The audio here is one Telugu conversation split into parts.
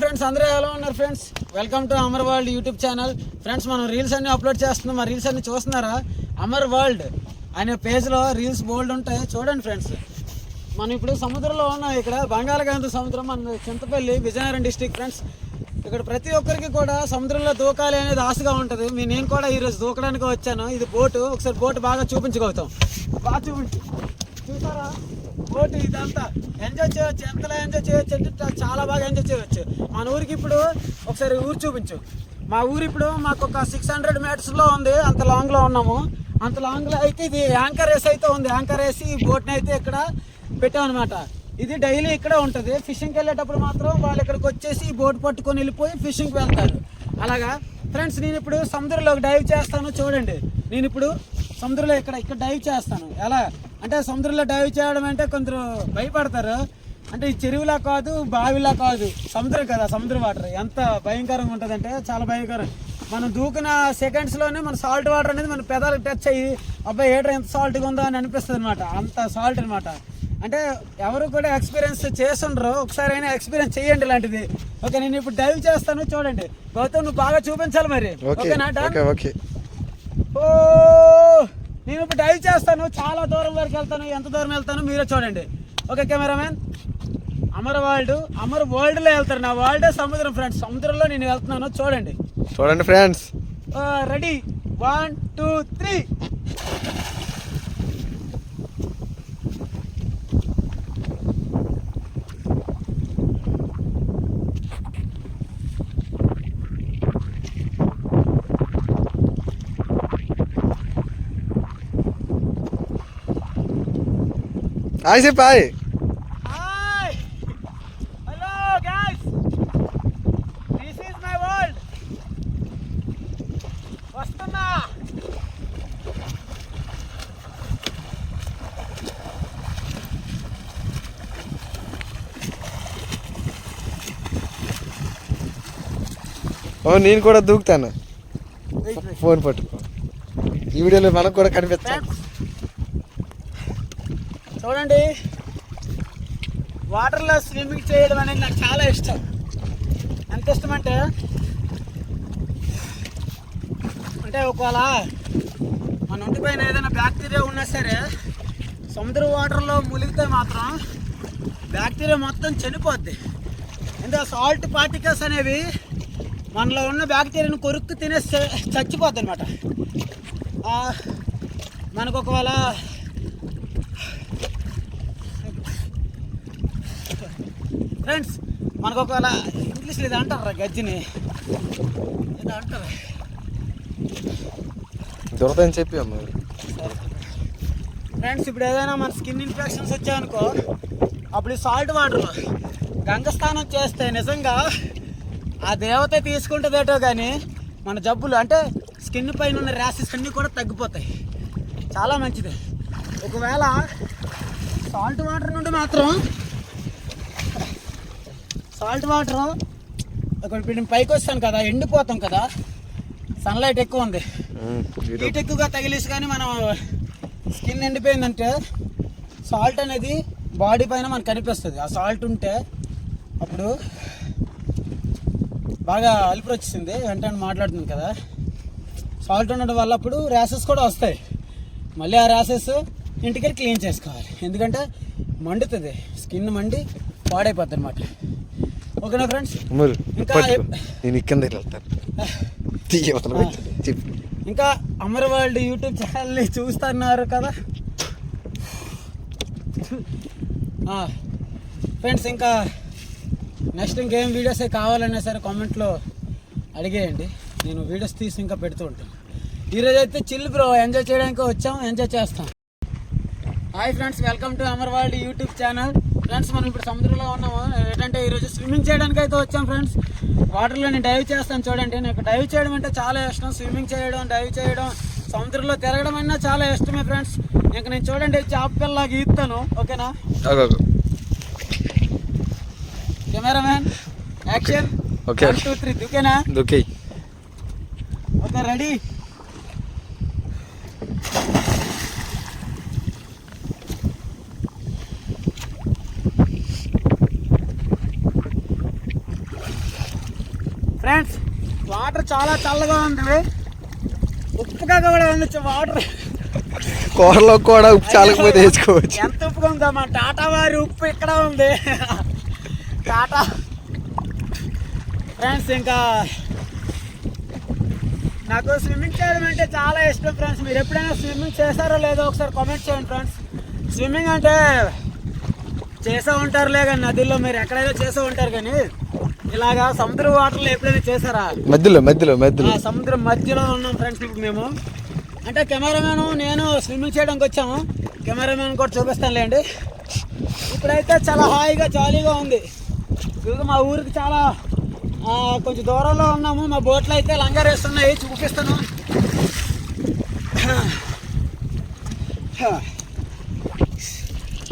ఫ్రెండ్స్ అందరూ ఎలా ఉన్నారు friends welcome to Amar world YouTube channel friends మనం రీల్స్ అన్ని అప్లోడ్ చేస్తున్నాం. ఆ రీల్స్ అన్ని చూస్తున్నారా? అమర్ వరల్డ్ అనే పేజ్లో రీల్స్ బోల్డ్ ఉంటాయి. చూడండి ఫ్రెండ్స్ మనం ఇప్పుడు సముద్రంలో ఉన్నాం ఇక్కడ. బంగాళాఖాతం సముద్రం మన చింతపల్లి విజయనగరం డిస్టిక్ ఫ్రెండ్స్ ఇక్కడ ప్రతి ఒక్కరికి కూడా సముద్రంలో దూకాలి అనేది ఆశగా ఉంటుంది. మీ నేను కూడా ఈరోజు దూకడానికి వచ్చాను. ఇది బోటు ఒకసారి బోటు బాగా చూపించగలుగుతాం. బాగా చూపించు. చూసారా? బోటు ఇదంతా ఎంజాయ్ చేయొచ్చు ఎంతలా ఎంజాయ్ చేయొచ్చు అంటే చాలా బాగా ఎంజాయ్ చేయొచ్చు. మన ఊరికి ఇప్పుడు ఒకసారి ఊరు చూపించు. మా ఊరు ఇప్పుడు మాకు ఒక సిక్స్ హండ్రెడ్ మీటర్స్లో ఉంది అంత లాంగ్లో ఉన్నాము. అంత లాంగ్లో అయితే ఇది యాంకర్ రేస్ అయితే ఉంది. యాంకర్ వేసి ఈ బోట్ని అయితే ఇక్కడ పెట్టామన్నమాట. ఇది డైలీ ఇక్కడే ఉంటుంది. ఫిషింగ్కి వెళ్ళేటప్పుడు మాత్రం వాళ్ళు ఇక్కడికి వచ్చేసి ఈ బోట్ పట్టుకొని వెళ్ళిపోయి ఫిషింగ్కి వెళ్తారు. అలాగా? ఫ్రెండ్స్ నేను ఇప్పుడు సముద్రంలో డైవ్ చేస్తాను. చూడండి. నేను ఇప్పుడు సముద్రంలో ఇక్కడ ఇక్కడ డైవ్ చేస్తాను. ఎలా? అంటే సముద్రంలో డైవ్ చేయడం అంటే కొందరు భయపడతారు. అంటే ఈ చెరువులా కాదు బావిలా కాదు. సముద్రం కదా సముద్రం వాటర్ ఎంత భయంకరంగా ఉంటుందంటే చాలా భయంకరం. మనం దూకిన సెకండ్స్లోనే మన సాల్ట్ వాటర్ అనేది మన పెదాలకు టచ్ అయ్యి అబ్బాయి ఏటర్ ఎంత సాల్ట్గా ఉందో అని అనిపిస్తుంది అనమాట అంత సాల్ట్ అనమాట అంటే ఎవరు కూడా ఎక్స్పీరియన్స్ చేస్తుండ్రు. ఒకసారి అయినా ఎక్స్పీరియన్స్ చేయండి ఇలాంటిది. ఓకే నేను ఇప్పుడు డైవ్ చేస్తాను. చూడండి. గౌతమ్ నువ్వు బాగా చూపించాలి మరి. ఓకే ఓకేనా? Okay okay. ఓ! నేను ఇప్పుడు డైవ్ చేస్తాను చాలా దూరం వరకు వెళ్తాను ఎంత దూరం వెళ్తాను మీరే చూడండి. Okay cameraman Amar world Amar వరల్డ్లో వెళ్తారు. నా వరల్డ్ సముద్రం ఫ్రెండ్స్ సముద్రంలో నేను వెళ్తున్నాను చూడండి. చూడండి friends ready one two three hi చెప్పి hi hi hello guys this is my world వస్తున్నా ఓ నేను కూడా దూకుతాను. ఫోన్ పట్టుకో. ఈ వీడియోలో మనకు కూడా కనిపిస్తాను చూడండి. వాటర్లో స్విమ్మింగ్ చేయడం అనేది నాకు చాలా ఇష్టం. ఎంత ఇష్టం అంటే అంటే ఒకవేళ మన ఒంటి పైన ఏదైనా బ్యాక్టీరియా ఉన్నా సరే సముద్ర వాటర్లో మునిగితే మాత్రం బ్యాక్టీరియా మొత్తం చనిపోద్ది. ఎందుకంటే సాల్ట్ పార్టికల్స్ అనేవి మనలో ఉన్న బ్యాక్టీరియాను కొరుక్కు తినే చచ్చిపోద్ది అనమాట మనకు ఒకవేళ ఫ్రెండ్స్ మనకు ఒకవేళ ఇంగ్లీష్లో ఇది అంటారు గజ్జిని? ఏదో అంటారు? దొరకదని చెప్పి అమ్మ. ఫ్రెండ్స్ ఇప్పుడు ఏదైనా మన స్కిన్ ఇన్ఫెక్షన్స్ వచ్చాయనుకో అప్పుడు సాల్ట్ వాటర్లో గంగ స్నానం చేస్తే నిజంగా ఆ దేవత తీసుకుంటుందేటో కానీ మన జబ్బులు అంటే స్కిన్ పైన ఉన్న ర్యాసెస్ అన్నీ కూడా తగ్గిపోతాయి. చాలా మంచిది. ఒకవేళ సాల్ట్ వాటర్ నుండి మాత్రం సాల్ట్ వాటర్ ఇప్పుడు నేను పైకి వస్తాను కదా ఎండిపోతాం కదా. సన్లైట్ ఎక్కువ ఉంది. హీట్ ఎక్కువగా తగిలేసి కానీ మనం స్కిన్ ఎండిపోయిందంటే సాల్ట్ అనేది బాడీ పైన మనకు కనిపిస్తుంది. ఆ సాల్ట్ ఉంటే అప్పుడు బాగా అలుపు వచ్చింది వెంటనే మాట్లాడుతుంది కదా. సాల్ట్ ఉండడం వల్ల అప్పుడు ర్యాసెస్ కూడా వస్తాయి. మళ్ళీ ఆ ర్యాసెస్ ఇంటికి క్లీన్ చేసుకోవాలి. ఎందుకంటే మండుతుంది. స్కిన్ మండి పాడైపోద్ది అనమాట ఓకేనా ఫ్రెండ్స్? పట్టుకో నేను ఇక్కడ వెళ్తాను. ఇంకా అమర్ వరల్డ్ యూట్యూబ్ ఛానల్ని చూస్తున్నారు కదా? ఫ్రెండ్స్ ఇంకా నెక్స్ట్ ఇంకేం వీడియోస్ కావాలన్నా సరే కామెంట్లో అడిగేయండి. నేను వీడియోస్ తీసి ఇంకా పెడుతూ ఉంటాను. ఈరోజు అయితే చిల్ బ్రో. ఎంజాయ్ చేయడానికి వచ్చాం. ఎంజాయ్ చేస్తాం. Hi friends welcome to Amar world YouTube channel. Friends మనం ఇప్పుడు సముద్రంలో ఉన్నాము. ఏంటంటే ఈరోజు స్విమ్మింగ్ చేయడానికి అయితే వచ్చాం ఫ్రెండ్స్. వాటర్లో నేను డైవ్ చేస్తాను చూడండి. నాకు డైవ్ చేయడం అంటే చాలా ఇష్టం. స్విమ్మింగ్ చేయడం డైవ్ చేయడం సముద్రంలో తిరగడం అన్నా చాలా ఇష్టమే ఫ్రెండ్స్. ఇంకా నేను చూడండి చాప్ పిల్లలాగా ఈస్తాను ఓకేనా? Cameraman action Okay. Two three okay. Okay ready friends water చాలా చల్లగా ఉంది ఉప్పుగా కూడా ఉంది వాటర్ కూరలో కూడా ఉప్పు చాలకపోతే వేసుకోవచ్చు. ఎంత ఉప్పుగా ఉందో మా టాటా వారి ఉప్పు ఇక్కడ ఉంది. టాటా. ఫ్రెండ్స్ ఇంకా నాకు స్విమ్మింగ్ చేయడం అంటే చాలా ఇష్టం ఫ్రెండ్స్. మీరు ఎప్పుడైనా స్విమ్మింగ్ చేశారో లేదో ఒకసారి కామెంట్ చేయండి ఫ్రెండ్స్. స్విమ్మింగ్ అంటే చేసే ఉంటారులే కానీ నదిలో మీరు ఎక్కడైనా చేసే ఉంటారు కానీ ఇలాగా సముద్ర వాటర్లో ఎప్పుడైనా చేశారా? మధ్యలో మధ్యలో మధ్యలో. సముద్రం మధ్యలో ఉన్నాం ఫ్రెండ్స్ ఇప్పుడు మేము. అంటే కెమెరామెన్ నేను స్విమ్మింగ్ చేయడానికి వచ్చాము. కెమెరామెన్ కూడా చూపిస్తానులేండి. ఇప్పుడైతే చాలా హాయిగా జాలీగా ఉంది. ఇదిగో మా ఊరికి చాలా కొంచెం దూరంలో ఉన్నాము. మా బోట్లు అయితే లంగర్ వేస్తున్నాయి చూపిస్తాను.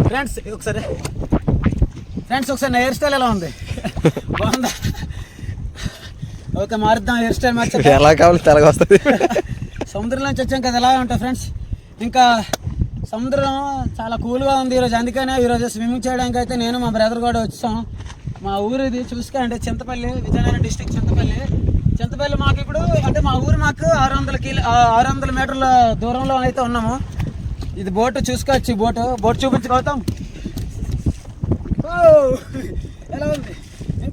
ఫ్రెండ్స్ ఒకసారి. ఫ్రెండ్స్ ఒకసారి నా హెయిర్ స్టైల్ ఎలా ఉంది? బాగుందా? ఓకే మారుద్దాం హెయిర్ స్టైల్ మార్చేద్దాం. ఎలా కావాలి తెలగ వస్తుంది. సముద్రం నుంచి వచ్చాం కదా ఎలా ఉంటాయి ఫ్రెండ్స్ ఇంకా సముద్రం చాలా కూల్గా ఉంది ఈరోజు అందుకనే ఈరోజు స్విమ్మింగ్ చేయడానికి అయితే నేను మా బ్రదర్ కూడా వచ్చాం. మా ఊరిది చూసుకుంటే అంటే చింతపల్లి విజయనగరం డిస్టిక్ చింతపల్లి. చింతపల్లి మాకు ఇప్పుడు అంటే మా ఊరు మాకు ఆరు వందల కిలో ఆరు వందల మీటర్ల దూరంలో అయితే ఉన్నాము. ఇది బోటు చూసుకోవచ్చు బోటు. బోట్ చూపించుకోతాం ఓ, ఎలా ఉంది?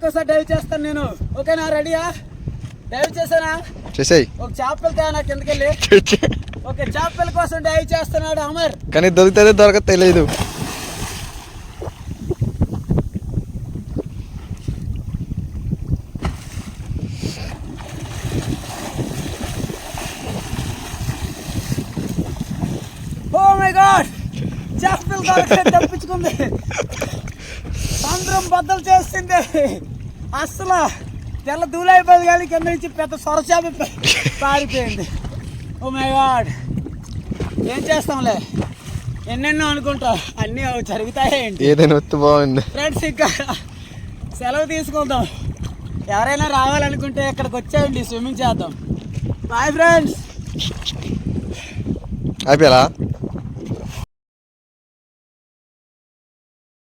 ఇంకోసారి డైవ్ చేస్తాను నేను. ఓకేనా రెడీయా? డైవ్ చేశానా చేసేయి. ఒక చేపలు తే నాకు ఎందుకెళ్ళి? ఒక చేపల కోసం డైవ్ చేస్తున్నాడు అమర్. కానీ దొరుకుతుంది దొరకదు తెలియదు తప్పించుకుంది. సముద్రం బద్దలు చేస్తుంది అస్సలు తెల్ల దూలైపోయింది కానీ కింద నుంచి పెద్ద సొరచేప పారిపోయింది. ఓ మై గాడ్ ఏం చేస్తాంలే? ఎన్నెన్నో అనుకుంటా. అన్నీ అవి జరుగుతాయేంటి. ఏదైనా వస్తే బాగుంది. ఫ్రెండ్స్ ఇంకా సెలవు తీసుకుందాం. ఎవరైనా రావాలనుకుంటే ఇక్కడికి వచ్చేయండి స్విమ్మింగ్ చేద్దాం. Bye friends అయిపోయాలా